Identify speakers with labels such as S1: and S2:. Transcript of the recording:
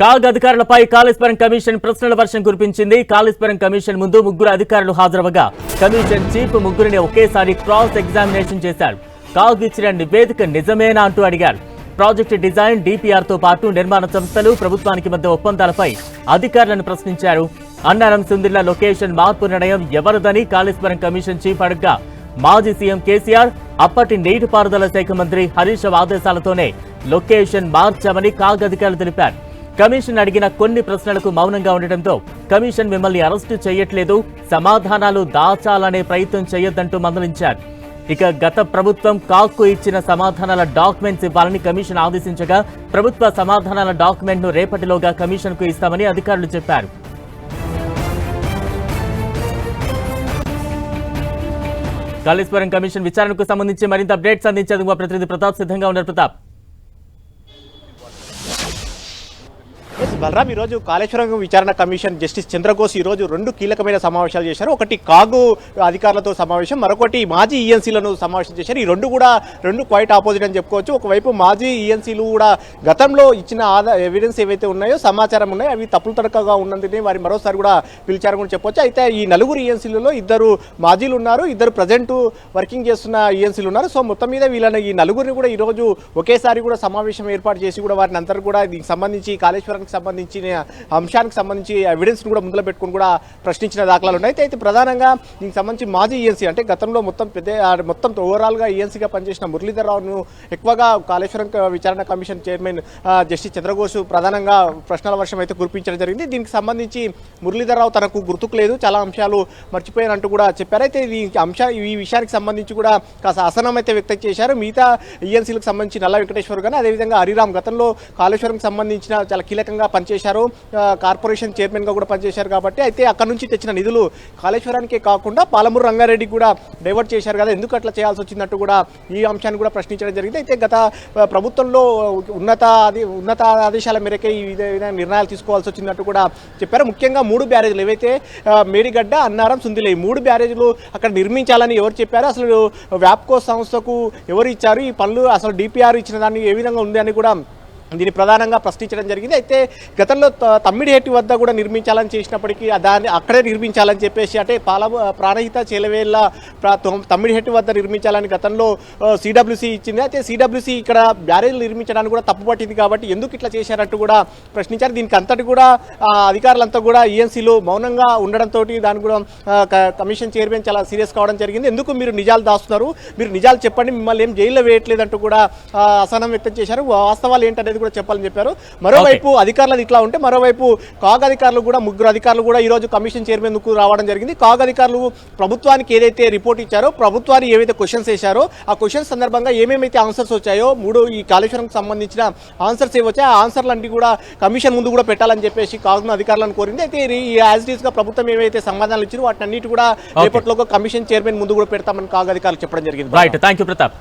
S1: CAG అధికారులపై Kaleshwaram commission ప్రశ్నల వర్షం కురిపించింది. కాళేశ్వరం కమిషన్ ముందు ముగ్గురు అధికారులు హాజరవగా కమిషన్ చీఫ్ ముగ్గురిని ఒకేసారి క్రాస్ ఎగ్జామినేషన్ చేశారు. కాగ్ ఇచ్చిన నివేదిక నిజమేనా అంటూ అడిగారు. ప్రాజెక్టు డిజైన్ డిపిఆర్తో పాటు నిర్మాణ సంస్థలు ప్రభుత్వానికి మధ్య ఒప్పందాలపై అధికారులను ప్రశ్నించారు. అన్నారం సుందిర్ల లొకేషన్ మార్పు నిర్ణయం ఎవరిదని కాళేశ్వరం కమిషన్ చీఫ్ అడగ్గా మాజీ సీఎం కేసీఆర్ అప్పటి నీటిపారుదల శాఖ మంత్రి హరీష్ ఆదేశాలతోనే లొకేషన్ మార్చామని కాగ్ అధికారులు తెలిపారు. కమిషన్ అడిగిన కొన్ని ప్రశ్నలకు మౌనంగా ఉండటంతో కమిషన్ మిమ్మల్ని అరెస్టు చేయట్లేదు సమాధానాలు దాచాలనే ప్రయత్నం చేయొద్దంటూ మందలించారు. ఇక గత ప్రభుత్వం కాక్కు ఇచ్చిన సమాధానాల డాక్యుమెంట్స్ ఇవ్వాలని కమిషన్ ఆదేశించగా ప్రభుత్వ సమాధానాల డాక్యుమెంట్ను రేపటిలోగా కమిషన్కు ఇస్తామని అధికారులు చెప్పారు. కాళేశ్వరం కమిషన్ విచారణకు సంబంధించి మరింత అప్డేట్స్ అందించేందుకు మా ప్రతినిధి ప్రతాప్ సిద్ధంగా ఉన్నారు. ప్రతాప్.
S2: బలరాం ఈరోజు కాళేశ్వరం విచారణ కమిషన్ జస్టిస్ చంద్రఘోష్ ఈరోజు రెండు కీలకమైన సమావేశాలు చేశారు. ఒకటి కాగు అధికారులతో సమావేశం మరొకటి మాజీ ఈఎన్సీలను సమావేశం చేశారు. ఈ రెండు కూడా రెండు క్వైట్ ఆపోజిట్ అని చెప్పుకోవచ్చు. ఒకవైపు మాజీ ఈఎన్సీలు కూడా గతంలో ఇచ్చిన ఆదా ఎవిడెన్స్ ఏవైతే ఉన్నాయో సమాచారం ఉన్నాయో అవి తప్పులు తడకగా ఉన్నందునే వారి మరోసారి కూడా పిలిచారు కూడా చెప్పొచ్చు. అయితే ఈ నలుగురు ఈఎన్సీలలో ఇద్దరు మాజీలు ఉన్నారు ఇద్దరు ప్రజెంట్ వర్కింగ్ చేస్తున్న ఈఎన్సీలు ఉన్నారు. సో మొత్తం మీద వీళ్ళని ఈ నలుగురిని కూడా ఈరోజు ఒకేసారి కూడా సమావేశం ఏర్పాటు చేసి కూడా వారిని అందరూ కూడా దీనికి సంబంధించి కాళేశ్వరానికి సంబంధించిన అంశానికి సంబంధించి ఎవిడెన్స్ కూడా ముందులో పెట్టుకుని కూడా ప్రశ్నించిన దాఖలాలు ఉన్నాయి. అయితే అయితే ప్రధానంగా దీనికి సంబంధించి మాజీ ఈఎన్సీ అంటే గతంలో మొత్తం పెద్ద మొత్తం ఓవరాల్గా ఈఎన్సీగా పనిచేసిన మురళీధరరావును ఎక్కువగా కాళేశ్వరం విచారణ కమిషన్ చైర్మన్ జస్టిస్ చంద్రఘోష్ ప్రధానంగా ప్రశ్నల వర్షం అయితే కురిపించడం జరిగింది. దీనికి సంబంధించి మురళీధరరావు తనకు గుర్తుకు లేదు. చాలా అంశాలు మర్చిపోయారంటూ కూడా చెప్పారు. అయితే ఈ అంశ ఈ విషయానికి సంబంధించి కూడా కాస్త అసహనం అయితే వ్యక్తం చేశారు. మిగతా ఈఎన్సీలకు సంబంధించి నల్ల వెంకటేశ్వర్ కానీ అదేవిధంగా హరిరామ్ గతంలో కాళేశ్వరంకి సంబంధించిన చాలా కీలకంగా పనిచేశారు. కార్పొరేషన్ చైర్మన్గా కూడా పనిచేశారు కాబట్టి అయితే అక్కడ నుంచి తెచ్చిన నిధులు కాళేశ్వరానికే కాకుండా పాలమూరు రంగారెడ్డి కూడా డైవర్ట్ చేశారు కదా. ఎందుకు అట్లా చేయాల్సి వచ్చిందట్టు కూడా ఈ అంశాన్ని కూడా ప్రశ్నించడం జరిగింది. అయితే గత ప్రభుత్వంలో ఉన్నత ఉన్నత ఆదేశాల మేరకే ఈ విధంగా నిర్ణయాలు తీసుకోవాల్సి వచ్చిందంటూ కూడా చెప్పారు. ముఖ్యంగా మూడు బ్యారేజీలు ఏవైతే మేడిగడ్డ అన్నారం సుందిలే మూడు బ్యారేజ్లు అక్కడ నిర్మించాలని ఎవరు చెప్పారు? అసలు వ్యాప్కో సంస్థకు ఎవరు ఇచ్చారు? ఈ పనులు అసలు డిపిఆర్ ఇచ్చిన దాన్ని ఏ విధంగా ఉంది అని కూడా దీన్ని ప్రధానంగా ప్రశ్నించడం జరిగింది. అయితే గతంలో త- తమ్మిడిహెట్టి వద్ద కూడా నిర్మించాలని చేసినప్పటికీ దాన్ని అక్కడే నిర్మించాలని చెప్పేసి అంటే పాల ప్రాణహిత చెలవేళ్ళ తమ్మిడిహేటి తమ్మిడిహెట్టి వద్ద నిర్మించాలని గతంలో సిడబ్ల్యూసీ ఇచ్చింది. అయితే సిడబ్ల్యూసి ఇక్కడ బ్యారేజ్లు నిర్మించడానికి కూడా తప్పుపట్టింది కాబట్టి ఎందుకు ఇట్లా చేశారంటూ కూడా ప్రశ్నించారు. దీనికి అంతటి కూడా అధికారులంతా కూడా ఈఎన్సీలు మౌనంగా ఉండడంతో దాని కూడా కమిషన్ చైర్మన్ చాలా సీరియస్ కావడం జరిగింది. ఎందుకు మీరు నిజాలు దాస్తున్నారు? మీరు నిజాలు చెప్పండి. మిమ్మల్ని ఏం జైల్లో వేయట్లేదంటూ కూడా అసహనం వ్యక్తం చేశారు. వాస్తవాలు ఏంటనేది కూడా చెప్పాలని చెప్పారు. మరోవైపు అధికారులు ఇట్లా ఉంటే మరోవైపు కాగ్ అధికారులు కూడా ముగ్గురు అధికారులు కూడా ఈ రోజు కమిషన్ చైర్మన్కు రావడం జరిగింది. కాగ్ అధికారులు ప్రభుత్వానికి ఏదైతే రిపోర్ట్ ఇచ్చారో ప్రభుత్వాన్ని ఏవైతే క్వశ్చన్స్ వేశారో ఆ క్వశ్చన్స్ సందర్భంగా ఏమేమైతే ఆన్సర్స్ వచ్చాయో మూడు ఈ కాళేశ్వరంకి సంబంధించిన ఆన్సర్స్ ఏ వచ్చాయో ఆ ఆన్సర్లు అన్ని కూడా కమిషన్ ముందు కూడా పెట్టాలని చెప్పేసి కాగ్ అధికారులను కోరింది. అయితే ఈ యాజ్ ఇట్ ఈస్గా ప్రభుత్వం ఏవైతే సమాధానాలు ఇచ్చారో వాటిని అన్నిటి కూడా రేపట్లో కమిషన్ చైర్మన్ ముందు కూడా పెడతామని కాగ్ అధికారులు చెప్పడం జరిగింది.
S1: Right thank you Pratap